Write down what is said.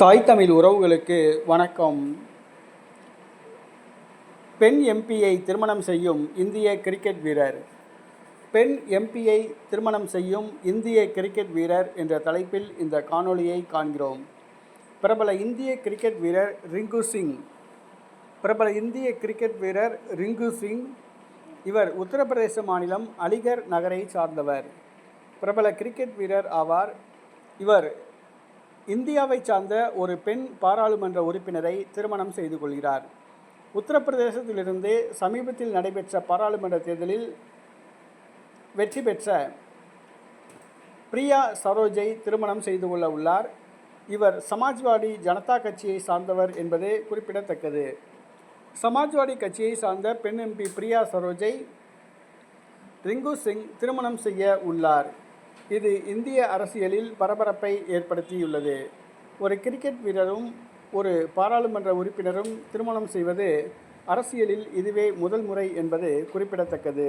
தாய் தமிழ் உறவுகளுக்கு வணக்கம். பெண் எம்பியை திருமணம் செய்யும் இந்திய கிரிக்கெட் வீரர். பெண் எம்பியை திருமணம் செய்யும் இந்திய கிரிக்கெட் வீரர் என்ற தலைப்பில் இந்த காணொளியை காண்கிறோம். பிரபல இந்திய கிரிக்கெட் வீரர் ரிங்கு சிங். பிரபல இந்திய கிரிக்கெட் வீரர் ரிங்கு சிங். இவர் உத்தரப்பிரதேச மாநிலம் அலிகர் நகரை சார்ந்தவர். பிரபல கிரிக்கெட் வீரர் ஆவார். இவர் இந்தியாவை சார்ந்த ஒரு பெண் பாராளுமன்ற உறுப்பினரை திருமணம் செய்து கொள்கிறார். உத்தரப்பிரதேசத்திலிருந்து சமீபத்தில் நடைபெற்ற பாராளுமன்ற தேர்தலில் வெற்றி பெற்ற பிரியா சரோஜை திருமணம் செய்து கொள்ள உள்ளார். இவர் சமாஜ்வாடி ஜனதா கட்சியை சார்ந்தவர் என்பது குறிப்பிடத்தக்கது. சமாஜ்வாடி கட்சியை சார்ந்த பெண் எம்பி பிரியா சரோஜை ரிங்கு சிங் திருமணம் செய்ய உள்ளார். இது இந்திய அரசியலில் பரபரப்பை ஏற்படுத்தியுள்ளது. ஒரு கிரிக்கெட் வீரரும் ஒரு பாராளுமன்ற உறுப்பினரும் திருமணம் செய்வது அரசியலில் இதுவே முதல் முறை என்பது குறிப்பிடத்தக்கது.